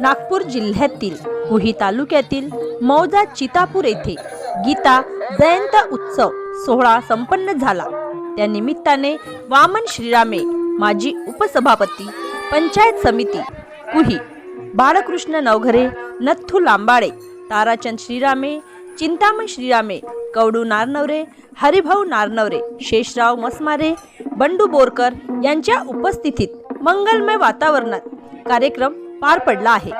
नागपूर जिल्ह्यातील कुही तालुक्यातील मौजा चितापूर येथे गीता जयंत उत्सव सोहळा संपन्न झाला. त्या निमित्ताने वामन श्रीरामे माजी उपसभापती पंचायत समिती कुही बाळकृष्ण नवघरे नथू लांबाळे ताराचंद श्रीरामे चिंतामण श्रीरामे कवडू नारनवरे हरिभाऊ नारनवरे शेषराव मसमारे बंडू बोरकर यांच्या उपस्थितीत मंगलमय वातावरणात कार्यक्रम पार पडला आहे.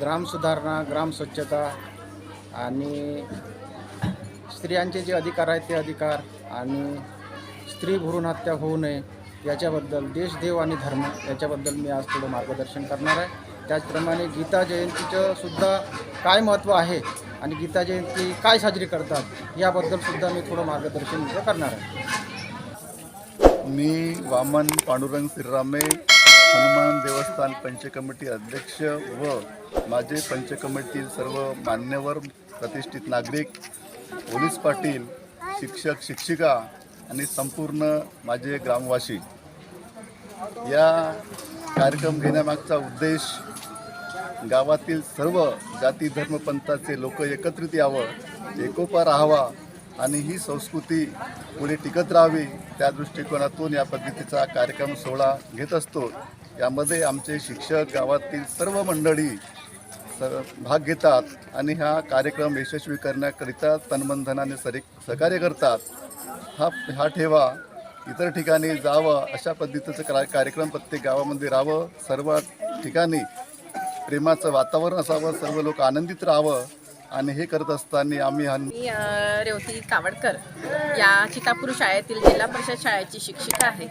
ग्राम सुधारणा ग्राम स्वच्छता आणि स्त्रियांचे जे अधिकार आहेत ते अधिकार आणि स्त्री भ्रूण हत्या होऊ नये याच्याबद्दल देश देव आणि धर्म याच्याबद्दल मी आज थोडं मार्गदर्शन करणार आहे. त्याचप्रमाणे गीता जयंतीचं सुद्धा काय महत्त्व आहे आणि गीता जयंती काय साजरी करतात याबद्दल सुद्धा मी थोडं मार्गदर्शन करणार आहे. मी वामन पांडुरंग श्रीरामे हनुमान देवस्थान पंचकमिटी अध्यक्ष व माझे पंचकमिटीतील सर्व मान्यवर प्रतिष्ठित नागरिक पोलीस पाटील शिक्षक शिक्षिका आणि संपूर्ण माझे ग्रामवासी. या कार्यक्रम घेण्यामागचा उद्देश गावातील सर्व जाती धर्मपंथाचे लोक एकत्रित यावं एकोपा राहावा आणि ही संस्कृती पुढे टिकत राहावी त्या दृष्टिकोनातून या पद्धतीचा कार्यक्रम सोहळा घेत असतो. यामध्ये आमचे शिक्षक गावातील सर्व मंडळी स भाग घेतात आणि हा कार्यक्रम यशस्वी करण्याकरिता तनबंधनाने सरी सहकार्य करतात. हा हा ठेवा. इतर ठिकाणी जावं. अशा पद्धतीचं करा कार्यक्रम प्रत्येक गावामध्ये राहावं. सर्व ठिकाणी प्रेमाचं वातावरण असावं. सर्व लोक आनंदित राहावं. आणि हे करत असताना आम्ही हा मी अ, रेवती कावडकर या चितापूर शाळेतील जिल्हा परिषद शाळेची शिक्षिका आहे.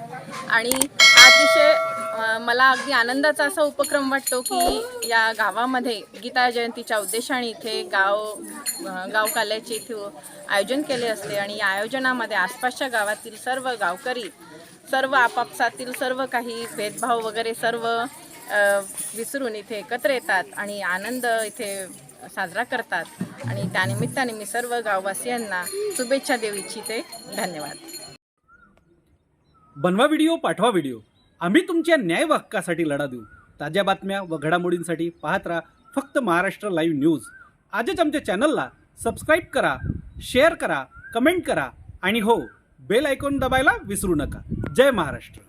आणि अतिशय अ, मला अगदी आनंदाचा असा उपक्रम वाटतो की या गावामध्ये गीता जयंतीच्या उद्देशाने इथे गाव अ, गाव काल्याचे इथे आयोजन केले असते आणि या आयोजनामध्ये आसपासच्या गावातील सर्व गावकरी सर्व आपापसातील सर्व काही भेदभाव वगैरे सर्व अ, विसरून इथे एकत्र येतात आणि आनंद इथे साजरा करतात. आणि त्यानिमित्ताने मी सर्व गाववासियांना शुभेच्छा देऊ इच्छिते. धन्यवाद. बनवा व्हिडिओ पाठवा व्हिडिओ. आम्ही तुमच्या न्याय हक्कासाठी लढा देऊ. ताज्या बातम्या व घडामोडींसाठी पाहत राहा फक्त महाराष्ट्र लाईव्ह न्यूज. आजच आमच्या चॅनलला सबस्क्राईब करा शेअर करा कमेंट करा आणि हो बेल आयकॉन दबायला विसरू नका. जय महाराष्ट्र.